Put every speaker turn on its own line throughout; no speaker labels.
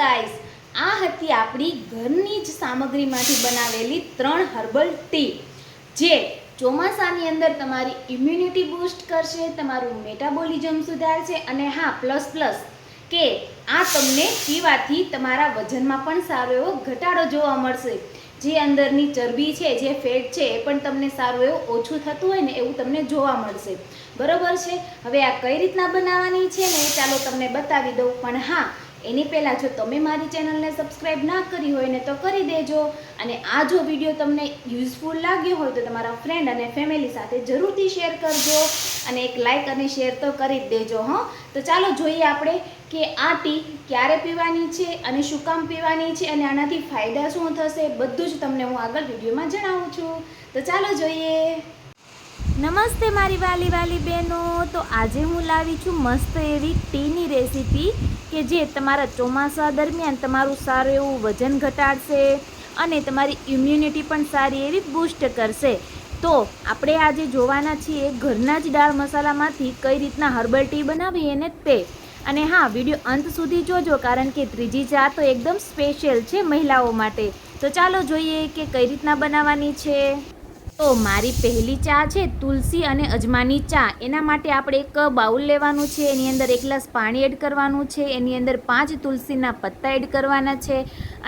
Guys આ હતી આપણી ઘરની જ સામગ્રીમાંથી બનાવેલી ત્રણ હર્બલ ટી, જે ચોમાસાની અંદર તમારી ઇમ્યુનિટી બૂસ્ટ કરશે, તમારું મેટાબોલિઝમ સુધારશે અને હા પ્લસ પ્લસ કે આ તમને પીવાથી તમારા વજનમાં પણ સારો એવો ઘટાડો જોવા મળશે. જે અંદરની ચરબી છે, જે ફેટ છે, એ પણ તમને સારું એવું ઓછું થતું હોય ને એવું તમને જોવા મળશે. બરોબર છે? હવે આ કઈ રીતના બનાવવાની છે ને એ ચાલો તમને બતાવી દઉં. પણ હા એની પહેલાં જો તમે મારી ચેનલને સબસ્ક્રાઈબ ના કરી હોય ને તો કરી દેજો. અને આ જો વીડિયો તમને યુઝફુલ લાગ્યો હોય તો તમારા ફ્રેન્ડ અને ફેમિલી સાથે જરૂરથી શેર કરજો. અને એક લાઈક અને શેર તો કરી જ દેજો, હં? તો ચાલો જોઈએ આપણે કે આ ટી ક્યારે પીવાની છે અને શું કામ પીવાની છે અને આનાથી ફાયદા શું થશે, બધું જ તમને હું આગળ વિડીયોમાં જણાવું છું. તો ચાલો જોઈએ. નમસ્તે મારી વાલી વાલી બહેનો. તો આજે હું લાવી છું મસ્ત એવી ટીની રેસીપી કે જે તમારા ચોમાસા દરમિયાન તમારું સારું એવું વજન ઘટાડશે અને તમારી ઇમ્યુનિટી પણ સારી એવી બૂસ્ટ કરશે. તો આપણે આજે જોવાના છીએ ઘરના જ દાળ મસાલામાંથી કઈ રીતના હર્બલ ટી બનાવીએ ને તે. અને હા, વીડિયો અંત સુધી જોજો કારણ કે ત્રીજી ચા તો એકદમ સ્પેશિયલ છે મહિલાઓ માટે. તો ચાલો જોઈએ કે કઈ રીતના બનાવવાની છે. તો મારી પહેલી ચા છે તુલસી અને અજમાની ચા. એના માટે આપણે એક બાઉલ લેવાનું છે, એની અંદર એક ગ્લાસ પાણી એડ કરવાનું છે, એની અંદર પાંચ તુલસીના પત્તા એડ કરવાના છે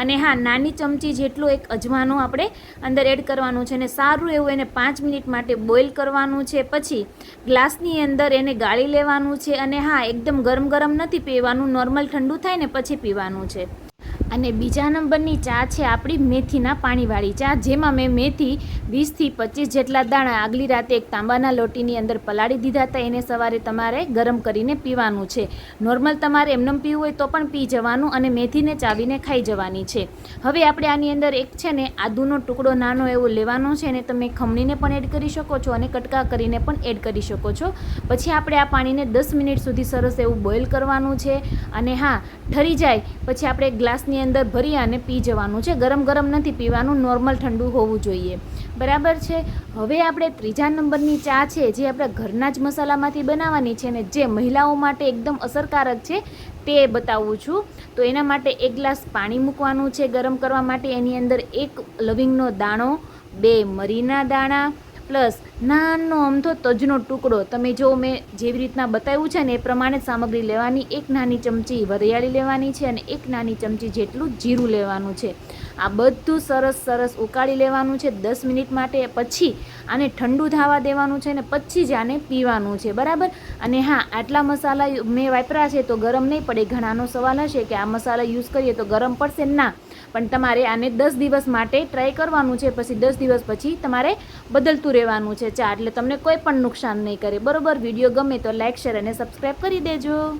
અને હા, નાની ચમચી જેટલું એક અજમાનું આપણે અંદર એડ કરવાનું છે અને સારું એવું એને પાંચ મિનિટ માટે બોઇલ કરવાનું છે. પછી ગ્લાસની અંદર એને ગાળી લેવાનું છે અને હા, એકદમ ગરમ ગરમ નથી પીવાનું, નોર્મલ ઠંડુ થાય ને પછી પીવાનું છે. અને બીજા નંબરની ચા છે આપણી મેથીના પાણીવાળી ચા, જેમાં મેં મેથી વીસથી પચીસ જેટલા દાણા આગલી રાતે એક તાંબાના લોટીની અંદર પલાળી દીધા હતા. એને સવારે તમારે ગરમ કરીને પીવાનું છે. નોર્મલ તમારે એમનેમ પીવું હોય તો પણ પી જવાનું અને મેથીને ચાવીને ખાઈ જવાની છે. હવે આપણે આની અંદર એક છે ને આદુનો ટુકડો નાનો એવો લેવાનો છે અને તમે ખમણીને પણ એડ કરી શકો છો અને કટકા કરીને પણ એડ કરી શકો છો. પછી આપણે આ પાણીને દસ મિનિટ સુધી સરસ એવું બોઇલ કરવાનું છે અને હા, ઠરી જાય. પછી આપણે ગ્લાસની અંદર ભરી અને પી જવાનું છે. ગરમ ગરમ નથી પીવાનું, નોર્મલ ઠંડુ હોવું જોઈએ. બરાબર છે? હવે આપણે ત્રીજા નંબરની ચા છે, જે આપણે ઘરના જ મસાલામાંથી બનાવવાની છે ને જે મહિલાઓ માટે એકદમ અસરકારક છે, તે બતાવું છું. તો એના માટે એક ગ્લાસ પાણી મૂકવાનું છે ગરમ કરવા માટે. એની અંદર એક લવિંગનો દાણો, બે મરીના દાણા પ્લસ નાનો અમથો તજનો ટુકડો. તમે જો મેં જેવી રીતના બતાવ્યું છે ને, એ પ્રમાણે સામગ્રી લેવાની. એક નાની ચમચી વરિયાળી લેવાની છે અને એક નાની ચમચી જેટલું જીરું લેવાનું છે. આ બધું સરસ સરસ ઉકાળી લેવાનું છે દસ મિનિટ માટે પછી આને ઠંડુ થવા દેવાનું છે ને પછી જ આને પીવાનું છે. બરાબર? અને હા, આટલા મસાલા મેં વાપરા છે તો ગરમ નહીં પડે. ઘણાનો સવાલ હશે કે આ મસાલા યુઝ કરીએ તો ગરમ પડશે? ના. પણ તમારે આને દસ દિવસ માટે ટ્રાય કરવાનું છે, પછી દસ દિવસ પછી તમારે બદલતું રહેવાનું છે ચા. એટલે તમને કોઈ પણ નુકસાન નહીં કરે. બરોબર? વીડિયો ગમે તો લાઇક શેર અને સબસ્ક્રાઈબ કરી દેજો.